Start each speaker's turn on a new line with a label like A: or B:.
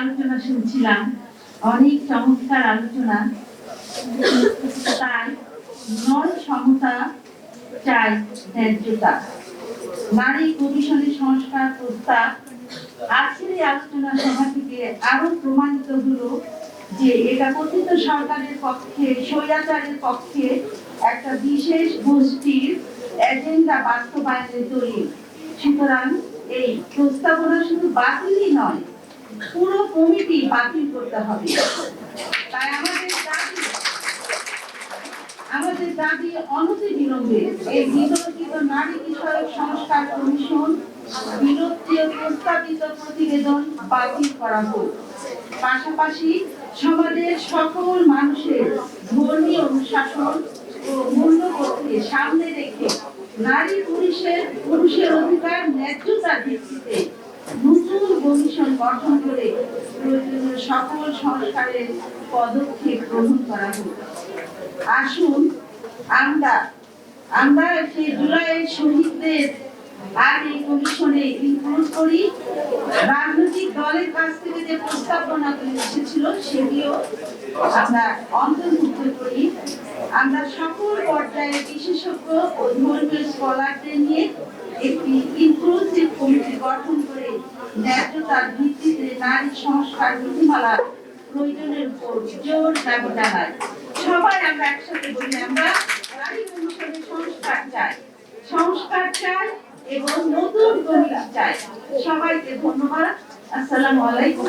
A: আলোচনা শুনছিলাম। অনেক চমৎকার আলোচনা। তাই নয় সমতা চাই ন্যায্যতা। নারী কমিশনের সংস্কার প্রস্তাব। আজকের এই আলোচনা সভা থেকে আরও প্রমাণিত হলো যে এটা কথিত সরকারের পক্ষে, স্বৈরাচারের পক্ষে একটা বিশেষ গোষ্ঠীর এজেন্ডা বাস্তবায়নের দলিল। সুতরাং এই প্রস্তাবনা শুধু বাতিলই নয় পুরো কমিটি বাতিল করতে হবে। তাই আমাদের দাবি আমাদের দাবি অনতি বিলম্বে এই বিতর্কিত নারী বিষয়ক সংস্কার কমিশন প্রস্তাবিত প্রতিবেদন বাতিল করা হোক। পাশাপাশি সমাজের সকল মানুষের ধর্মীয় অনুশাসন ও মূল্যবোধকে সামনে রেখে নারী পুরুষের পুরুষের অধিকার, ন্যায্যতার ভিত্তিতে কমিশন গঠন করে সকল সংস্কারের পদক্ষেপ গ্রহণ করা হোক। আসুন, আমরা আমরা সেই জুলাইয়ের শহীদদের আর এই কমিশনে ইনক্লুড করি। রাজনৈতিক দলের কাছ থেকে যে প্রস্তাবনাগুলি এসেছিল, সেটিও আমরা অন্তর্ভুক্ত করি। আমরা সকল পর্যায়ে বিশেষজ্ঞ ও ধর্মীয় স্কলারদের নিয়ে একটি ইনক্লুসিভ কমিটি গঠন করে ন্যায্যতার ভিত্তিতে নারী সংস্কার নীতিমালা প্রয়োজনের উপর জোর দাবি জানায়। সবাই আমরা একসাথে বলি, আমরা নারী অনুসারে সংস্কার চাই। সংস্কার চাই এবং নতুন চাই। সবাইকে ধন্যবাদ। আসসালামু আলাইকুম।